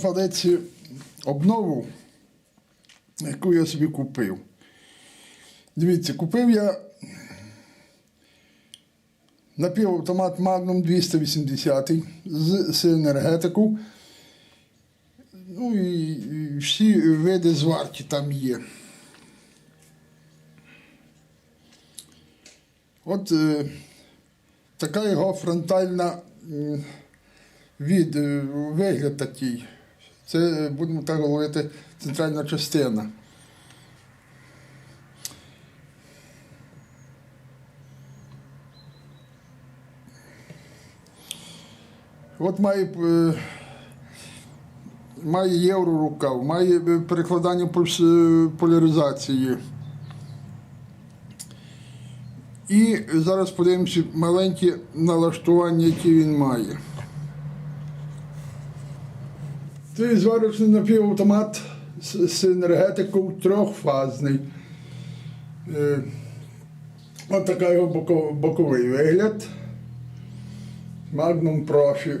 фалеці обнову, яку я собі купив. Дивіться, купив я напівавтомат Magnum 280 з синергетику. Ну і всі види зварки там є. От е, така його фронтальна е, від, е, вигляд такий. Це, е, будемо так говорити, центральна частина. От має, е, має євро рукав, має е, перекладання поляризації. І зараз подивимося маленькі налаштування, які він має. Цей зварочний напівавтомат з, енергетикою трьохфазний. Е, Ось така його боковий вигляд. Magnum Profi.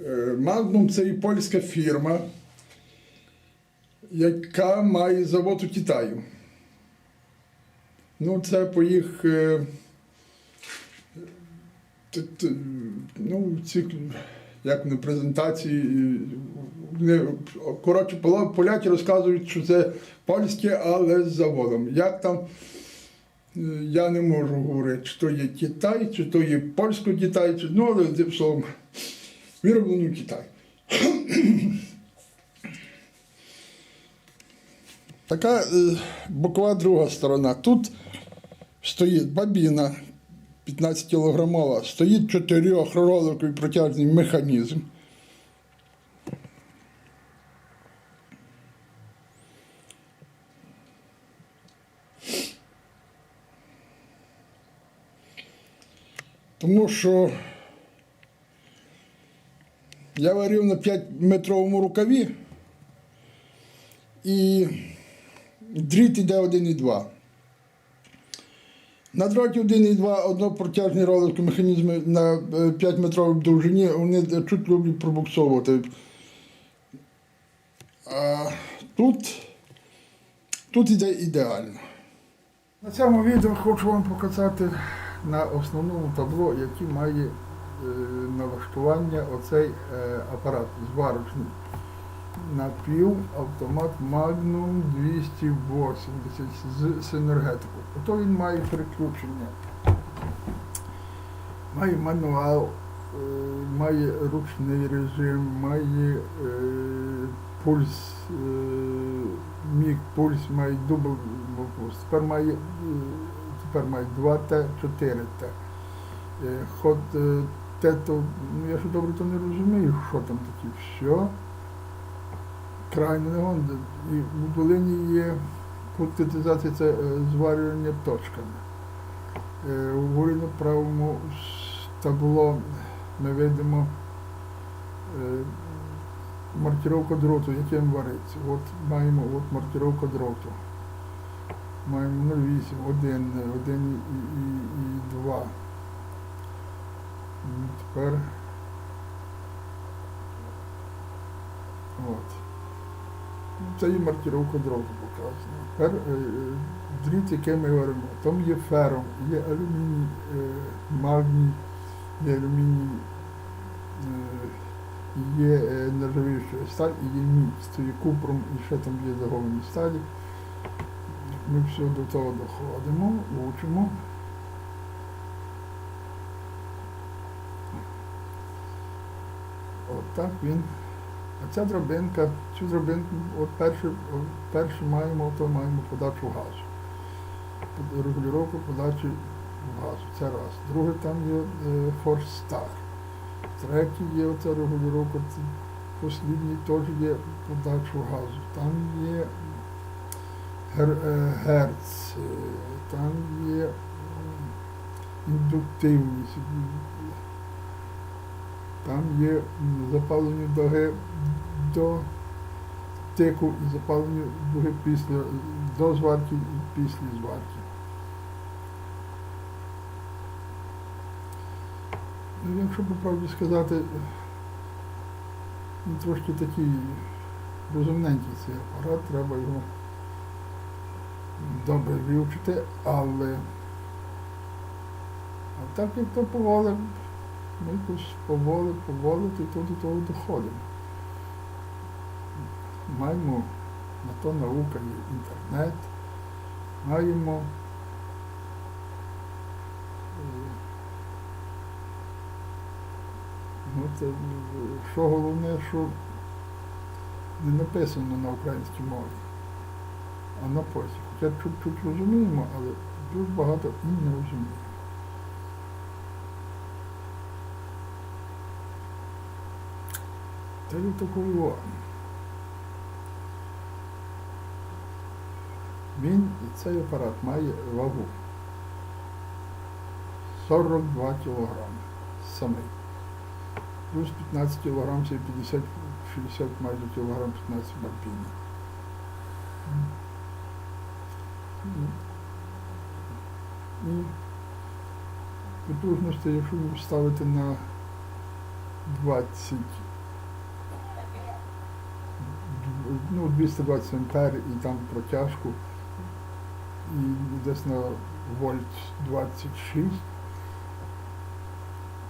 Е, Magnum це і польська фірма, яка має завод у Китаю. Ну, це по їх. е, Ну, ці, як на презентації. коротше, поляки розказують, що це польське, але з заводом. Як там, е, я не можу говорити, чи то є Китай, чи то є польсько-Китай, чи, ну, але словом, вироблено в Китаї. Така е, бокова друга сторона. Тут стоїть бабіна 15 кілограмова, стоїть чотирьохроликовий протяжний механізм. Тому що я варив на 5-метровому рукаві і дріт іде 1,2. На дроті 1,2 однопротяжні ролики механізми на 5 метровій довжині вони чуть люблять пробуксовувати. А тут, тут іде ідеально. На цьому відео хочу вам показати на основному табло, який має е, налаштування оцей е, апарат зварочний. Напівавтомат Magnum 280 з синергетикою. Ото він має переключення. Має мануал, е, має ручний режим, має е, пульс, е, міг пульс, має дубл пульс. Тепер має, тепер має 2Т, 4Т. Е, Ход е, Т, то, ну я ж добре то не розумію, що там таке. Все крайне не гон. І в долині є конкретизація це е, зварювання точками. Е, Вгорі на правому табло ми видимо е, маркіровка дроту, яким вариться. От маємо от маркіровка дроту. Маємо 0,8, 1, 1 і, і, і 2. Тепер от. Це є маркіровка дроту показана. Тепер е, е, дріт, який ми варимо, там є фером, є алюміній, е, магній, є алюміній, є нержавіюча сталь і є мідь, це є купром і ще там є заговані сталі. Ми все до того доходимо, учимо. От він. А ця драбинка, цю драбинку, от перше, перше маємо, то маємо подачу газу. Регулювання подачі газу. Це раз. Друге там є е, Star. Третє є оця регулювання, послідній теж є подачу газу. Там є е, герц, е, там є індуктивність. Там є м, запалення дуги до тику і запалення дуги після до зварки і після зварки. Ну, якщо по правді сказати, Він трошки такий розумненький цей апарат, треба його добре вивчити, але а так як то повали, ми якось повoli, повoli, то, до того доходимо. Маємо на то наука є інтернет, маємо е, Ну, це, що головне, що не написано на українській мові, а на польській. Хоча чуть-чуть розуміємо, але дуже багато і не розуміємо. Та й такого. Він, цей апарат має вагу 42 кілограми самий плюс 15 кг, це 50, 60 майже кілограм 15 барпіння. І потужності, якщо ви на 20, ну, 220 ампер і там протяжку, і десь на вольт 26,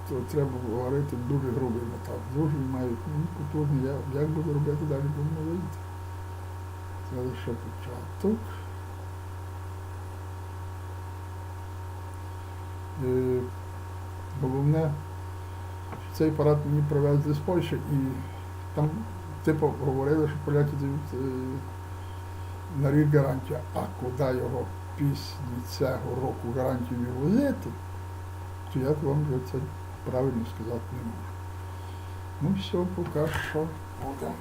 то треба говорити дуже грубий метал. Дуже має ну, потужний. Я, як буду робити далі, будемо видіти. Це лише початок. Е, головне, цей апарат мені привезли з Польщі і там типу говорили, що поляки дають е, на рік гарантію, а куди його після цього року гарантію возити, то я вам вже це правильно сказати не можу. Ну все, поки що буде.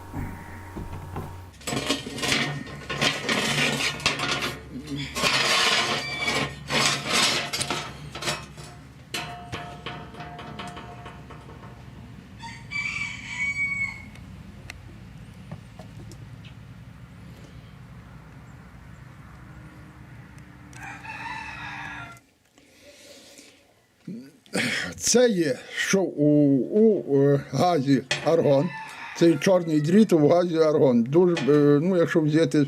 Це є, що у, у е, газі аргон, цей чорний дріт у газі аргон. Дуже, е, ну, якщо взяти,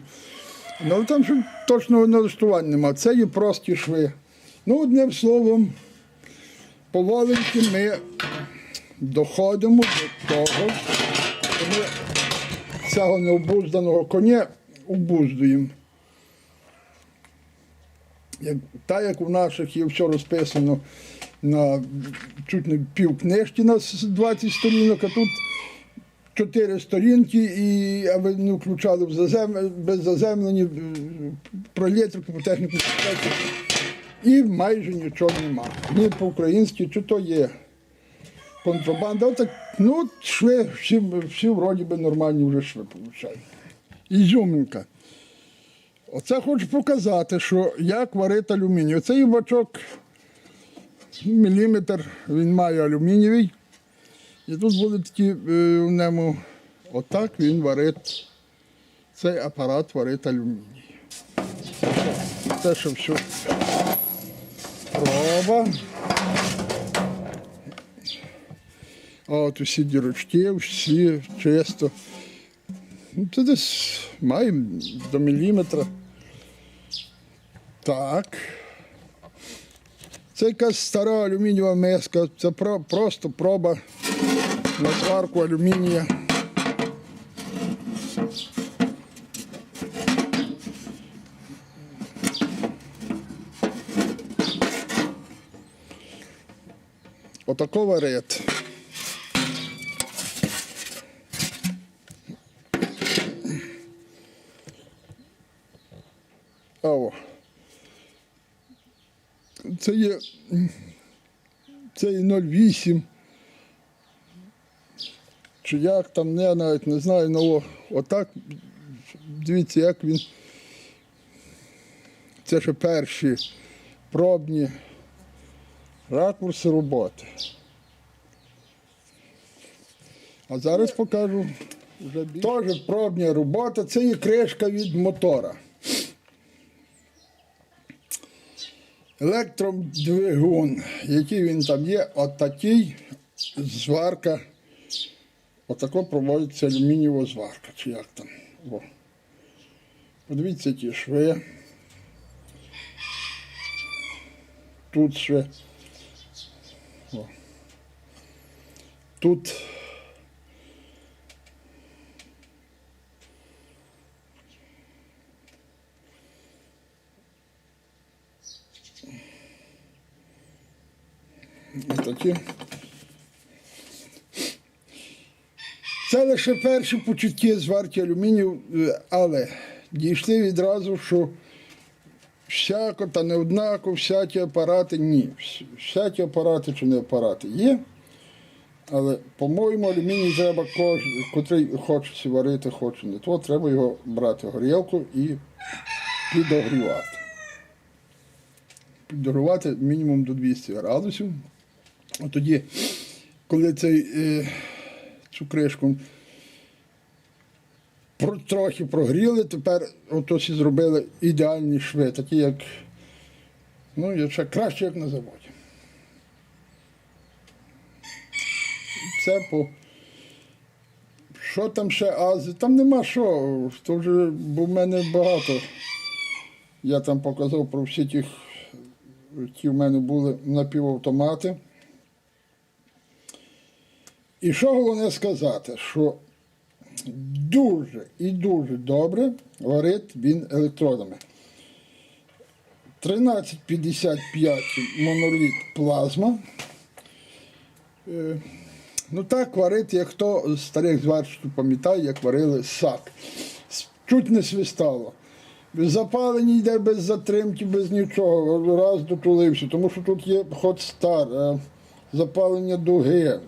ну там ще точного налаштування нема. Це є прості шви. Ну, одним словом, поволеньки ми доходимо до того, що ми цього необузданого коня обуздуємо. Як, так як у наших є все розписано на чуть не пів книжки на 20 сторінок, а тут 4 сторінки, і а ви не включали в зазем... без про електрику, про техніку. І майже нічого нема. Ні по-українськи, чи то є контрабанда. Отак, ну, шви, всі, всі вроді би нормальні вже шви получають. Ізюминка. Оце хочу показати, що як варить алюміній. Оцей бачок міліметр, він має алюмінієвий. І тут буде такі е, в ньому, отак він варить, цей апарат варить алюміній. Це що все проба. От усі дірочки, всі чисто. Ну, Це десь маємо до міліметра. Так. Це якась стара алюмінієва миска. Це про, просто проба на сварку алюмінія. Отако варить. Ао. Це є. Це є 0,8. Чи як там, я навіть не знаю, ну отак. Дивіться, як він. Це ще перші пробні ракурси роботи. А зараз покажу вже більше. Теж пробня робота, це є кришка від мотора. Електродвигун, який він там є, от такий зварка Отако проводиться алюмінієва зварка, чи як там. О. Подивіться ті шви. Тут шви. О. Тут і. Це лише перші почутки зварки алюмінію, е, але дійшли відразу, що всяко та не однаково, всякі апарати ні. Всякі апарати чи не апарати є. Але, по-моєму, алюміній треба кожен, котрий хоче варити, хоче не то, треба його брати горілку і підогрівати. Підогрівати мінімум до 200 градусів. Тоді, коли цей, е, цю кришку трохи прогріли, тепер ото всі зробили ідеальні шви, такі як, ну, ще краще, як на заводі. Це по. Що там ще Ази? Там нема що. То вже, бо в мене багато. Я там показав про всі ті, які в мене були напівавтомати. І що головне сказати, що дуже і дуже добре варить він електродами. 1355 моноліт плазма. Е, Ну так варить, як хто з старих зварщиків пам'ятає, як варили сак. Чуть не свистало. Запалення йде без затримки, без нічого. Раз дотулився, тому що тут є ход стар, е, запалення дуги.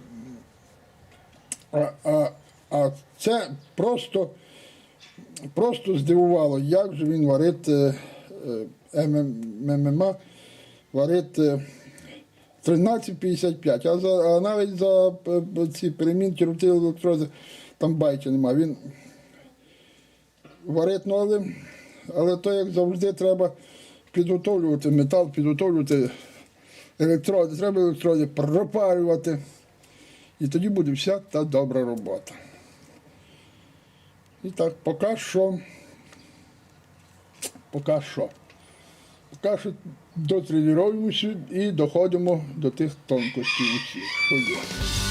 А, а, а це просто, просто здивувало, як же він варить е, ММА, варить е, 13,55, а, за, а навіть за е, е, ці перемінки рутили електроди там байки нема. Він варить, ну, але то, як завжди, треба підготовлювати метал, підготовлювати електроди, треба електроди пропарювати. І тоді буде вся та добра робота. І так, поки що. Поки що. Поки що дотренуємося і доходимо до тих тонкостей що є.